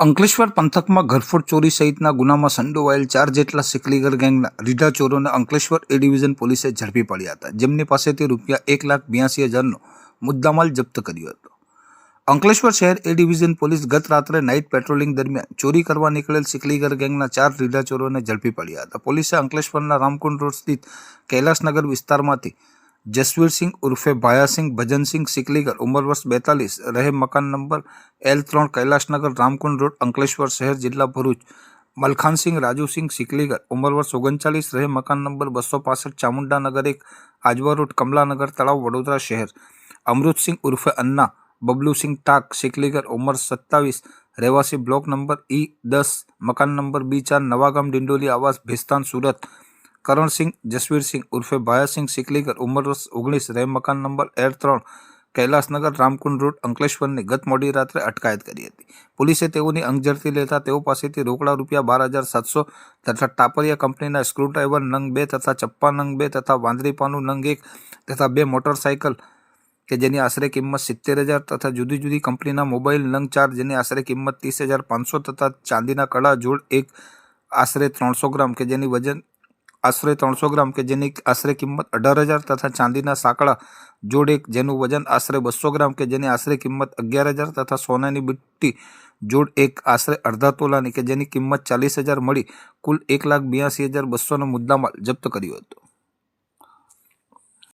અંકલેશ્વર પંથકમાં ઘરફોડ ચોરી સહિતના ગુનામાં સંડોવાયેલ ચાર જેટલા સિકલીગર ગેંગના રીઢા ચોરોને અંકલેશ્વર એ ડિવિઝન પોલીસે ઝડપી પડ્યા હતા, જેમની પાસેથી રૂપિયા એક લાખ બ્યાસી હજારનો મુદ્દામાલ જપ્ત કર્યો હતો. અંકલેશ્વર શહેર એ ડિવિઝન પોલીસ ગત રાત્રે નાઇટ પેટ્રોલિંગ દરમિયાન ચોરી કરવા નીકળેલ સિકલીગર ગેંગના ચાર રીઢા ચોરોને ઝડપી પડ્યા હતા. પોલીસે અંકલેશ્વરના રામકુંડ રોડ સ્થિત કૈલાસનગર વિસ્તારમાંથી જસવીરસિંહ ઉર્ફે ભાયાસિંહ ભજનસિંહ સિકલીગર ઉંમર વર્ષ બેતાલીસ રહે મકાન નંબર એલ ત્રણ કૈલાસનગર રામકુંડ રોડ અંકલેશ્વર શહેર જિલ્લા ભરૂચ મલખાનસિંહ રાજુસિંહ સિકલીગર ઉંમર વર્ષ ઓગણચાલીસ રહે મકાન નંબર બસો પાસઠ ચામુંડાનગર એક આજવા રોડ કમલાનગર તળાવ વડોદરા શહેર અમૃતસિંહ ઉર્ફે અન્ના બબલુસિંહ ટાક સિકલીગર ઉંમર સત્તાવીસ રહેવાસી બ્લોક નંબર ઈ દસ મકાન નંબર બી ચાર નવાગામ ડિંડોલી આવાસ ભેસ્તાન સુરત કરણસિંહ, જસવીરસિંહ ઉર્ફે ભાયાસિંહ સિકલીગર ઉંમર વર્ષ ઓગણીસ રહે મકાન નંબર એર ત્રણ, કૈલાસનગર, રામકુંડ રોડ અંકલેશ્વરની ગત મોડી રાત્રે અટકાયત કરી હતી. પોલીસે તેઓની અંગઝડતી લેતા તેઓ પાસેથી રોકડા રૂપિયા બાર હજાર સાતસો તથા ટાપરિયા કંપનીના સ્ક્રૂડ્રાઈવર નંગ બે તથા ચપ્પા નંગ બે તથા વાંદરીપાનું નંગ એક તથા બે મોટરસાયકલ કે જેની આશરે કિંમત સિત્તેર હજાર તથા જુદી જુદી કંપનીના મોબાઈલ નંગ ચાર જેની આશરે કિંમત ત્રીસ હજાર પાંચસો તથા ચાંદીના કડા જોડ એક આશરે ત્રણસો ગ્રામ કે જેની વજન આશરે ત્રણસો ગ્રામ કે જેની આશરે કિંમત અઢાર હજાર તથા ચાંદીના સાંકળા જોડ એક જેનું વજન આશરે બસો ગ્રામ કે જેની આશરે કિંમત અગિયાર હજાર તથા સોનાની બુટ્ટી જોડ એક આશરે અડધા તોલાની કે જેની કિંમત ચાલીસ હજાર મળી કુલ એક લાખ બ્યાસી હજાર બસોનો મુદ્દામાલ જપ્ત કર્યો હતો.